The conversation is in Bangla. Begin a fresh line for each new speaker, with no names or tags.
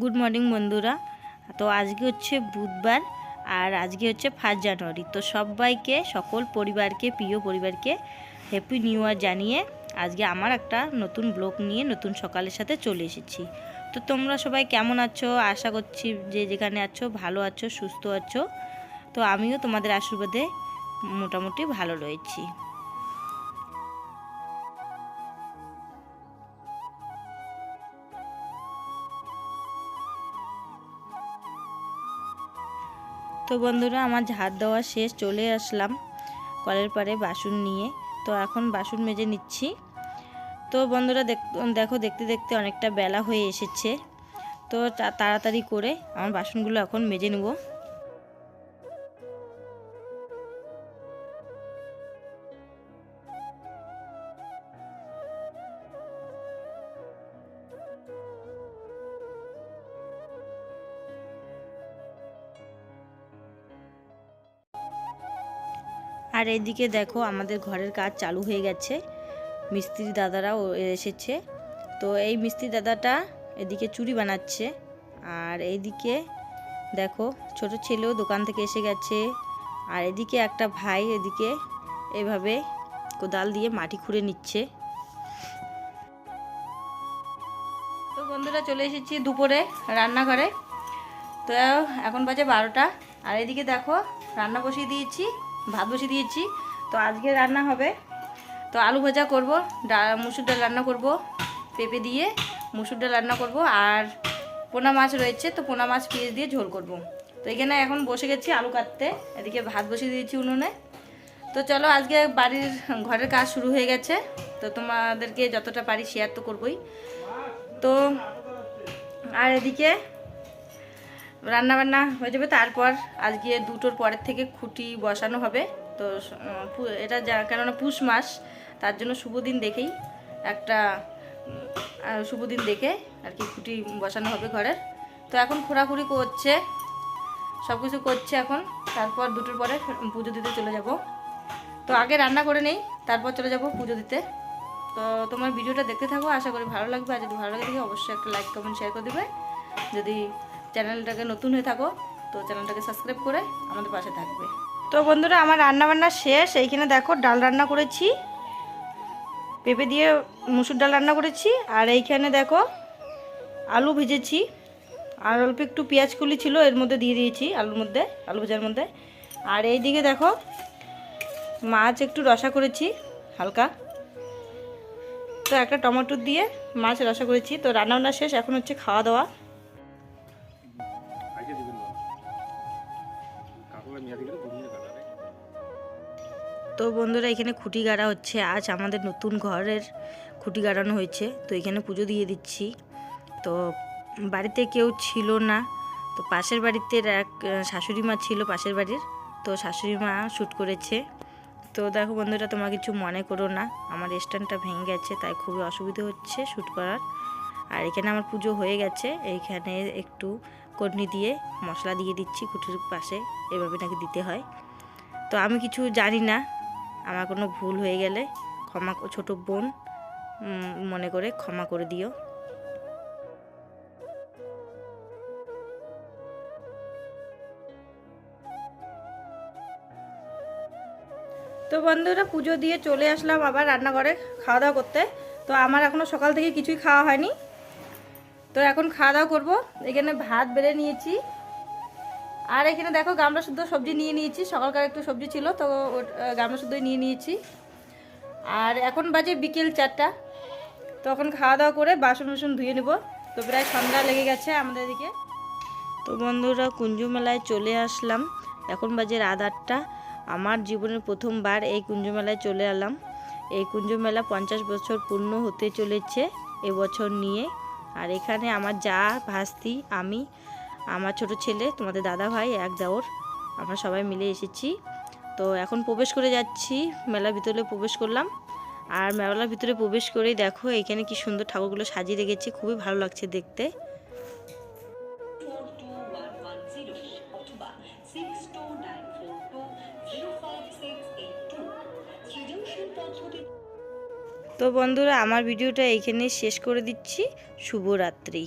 গুড মর্নিং বন্ধুরা। তো আজকে হচ্ছে বুধবার আর আজকে হচ্ছে ফার্স্ট জানুয়ারি। তো সবাইকে, সকল পরিবারকে, প্রিয় পরিবারকে হ্যাপি নিউ ইয়ার জানিয়ে আজকে আমার একটা নতুন ব্লগ নিয়ে নতুন সকালের সাথে চলে এসেছি। তো তোমরা সবাই কেমন আছো? আশা করছি যে যেখানে আছো, ভালো আছো, সুস্থ আছো। তো আমিও তোমাদের আশীর্বাদে মোটামুটি ভালো রয়েছি। তো বন্ধুরা, আমার ঝাড় দেওয়া শেষ, চলে আসলাম কলের পারে বাসন নিয়ে। তো এখন বাসন মেজে নিচ্ছি। তো বন্ধুরা, দেখো দেখতে দেখতে অনেকটা বেলা হয়ে এসেছে। তো, তাড়াতাড়ি করে আমার বাসনগুলো এখন মেজে নেব। আর এইদিকে দেখো আমাদের ঘরের কাজ চালু হয়ে গেছে। মিস্ত্রি দাদারাও এসেছে। তো এই মিস্ত্রি দাদাটা এদিকে চুড়ি বানাচ্ছে। আর এইদিকে দেখো ছোট ছেলেও দোকান থেকে এসে গেছে। আর এদিকে একটা ভাই এদিকে এভাবে কোদাল দিয়ে মাটি খুঁড়ে নিচ্ছে। তো বন্ধুরা চলে এসেছি দুপুরে রান্নাঘরে। তো এখন বাজে বারোটা। আর এদিকে দেখো রান্না বসিয়ে দিয়েছি। ভাত বসিয়ে দিয়েছি। তো আজকে রান্না হবে। তো আলু ভাজা করব মুসুর ডাল রান্না করব, পেঁপে দিয়ে মুসুর ডাল রান্না করব, আর পোনা মাছ রয়েছে, তো পোনা মাছ পেঁয়াজ দিয়ে ঝোল করব। তো এখানে এখন বসে গেছি আলু কাটতে। এদিকে ভাত বসিয়ে দিয়েছি উনুনে। তো চলো, আজকে বাড়ির ঘরের কাজ শুরু হয়ে গেছে। তো তোমাদেরকে যতটা পারি শেয়ার তো করবই। তো আর এদিকে রান্না বান্না হয়ে যাবে। তারপর আজকে দুটোর পরের থেকে খুঁটি বসানো হবে। তো এটা যা, কেননা পুষ মাস, তার জন্য শুভ দিন দেখেই একটা শুভ দিন দেখে আর কি খুঁটি বসানো হবে ঘরের। তো এখন খোঁড়াখুড়ি করছে সব কিছু করছে এখন। তারপর দুটোর পরে পুজো দিতে চলে যাব। তো আগে রান্না করে নেই, তারপর চলে যাব পুজো দিতে। তো তোমার ভিডিওটা দেখতে থাকো, আশা করি ভালো লাগবে। আর যদি ভালো লাগে অবশ্যই একটা লাইক কমেন্ট শেয়ার করে দেবে। যদি চ্যানেলটাকে নতুন হয়ে থাকো, তো চ্যানেলটাকে সাবস্ক্রাইব করে আমাদের পাশে থাকবে। তো বন্ধুরা, আমার রান্না বান্না শেষ। এইখানে দেখো ডাল রান্না করেছি, পেঁপে দিয়ে মুসুর ডাল রান্না করেছি, আর এইখানে দেখো আলু ভেজেছি। আর অল্প একটু পেঁয়াজ কুলি ছিল, এর মধ্যে দিয়ে দিয়েছি আলুর মধ্যে, আলু ভাজার মধ্যে। আর এই দিকে দেখো মাছ একটু রসা করেছি, হালকা। তো একটা টমেটো দিয়ে মাছ রসা করেছি। তো রান্নাবান্না শেষ, এখন হচ্ছে খাওয়া দাওয়া। তো বন্ধুরা, এখানে খুঁটি গাড়া হচ্ছে। আজ আমাদের নতুন ঘরের খুঁটি গাড়ানো হয়েছে, তো এখানে পুজো দিয়ে দিচ্ছি। তো বাড়িতে কেউ ছিল না, তো পাশের বাড়িতে এক শাশুড়ি মা ছিল পাশের বাড়ির, তো শাশুড়ি মা শ্যুট করেছে। তো দেখো বন্ধুরা, তোমার কিছু মনে করো না, আমার স্ট্যান্ডটা ভেঙে গেছে, তাই খুবই অসুবিধা হচ্ছে শ্যুট করার। আর এখানে আমার পুজো হয়ে গেছে, এইখানে একটু কটনি দিয়ে মশলা দিয়ে দিচ্ছি, খুঁটির পাশে, এভাবে নাকি দিতে হয়। তো আমি কিছু জানি না আমার কোনো ভুল হয়ে গেলে ক্ষমা ছোট বোন মনে করে ক্ষমা করে দিও। তো বন্ধুরা, পুজো দিয়ে চলে আসলাম আবার রান্নাঘরে খাওয়া দাওয়া করতে। তো আমার এখনও সকাল থেকে কিছুই খাওয়া হয়নি। তো এখন খাওয়া দাওয়া করব। এখানে ভাত বেড়ে নিয়েছি। আর এখানে দেখো গামলা শুদ্ধ সবজি নিয়ে নিয়েছি। সকালকার একটু সবজি ছিল, তো গামলা শুদ্ধই নিয়ে নিয়েছি। আর এখন বাজে বিকেল চারটা। তখন খাওয়া দাওয়া করে বাসন বাসন ধুয়ে নেব। তো প্রায় সন্ধ্যা লেগে গেছে আমাদের এদিকে। তো বন্ধুরা কুঞ্জ মেলায় চলে আসলাম। এখন বাজে রাত আটটা। আমার জীবনের প্রথমবার এই কুঞ্জ মেলায় চলে এলাম। এই কুঞ্জ মেলা পঞ্চাশ বছর পূর্ণ হতে চলেছে এবছর নিয়ে। আর এখানে আমার যা ভাস্তি, আমি আমার ছোট ছেলে, তোমাদের দাদা ভাই, এক দেওর, আমরা সবাই মিলে এসেছি। তো এখন প্রবেশ করে যাচ্ছি, মেলার ভিতরে প্রবেশ করলাম। আর মেলার ভিতরে প্রবেশ করেই দেখো, এখানে কি সুন্দর ঠাকুরগুলো সাজিয়ে রেখেছে, খুবই ভালো লাগছে দেখতে। তো বন্ধুরা, আমার ভিডিওটা এইখানে শেষ করে দিচ্ছি। শুভরাত্রি।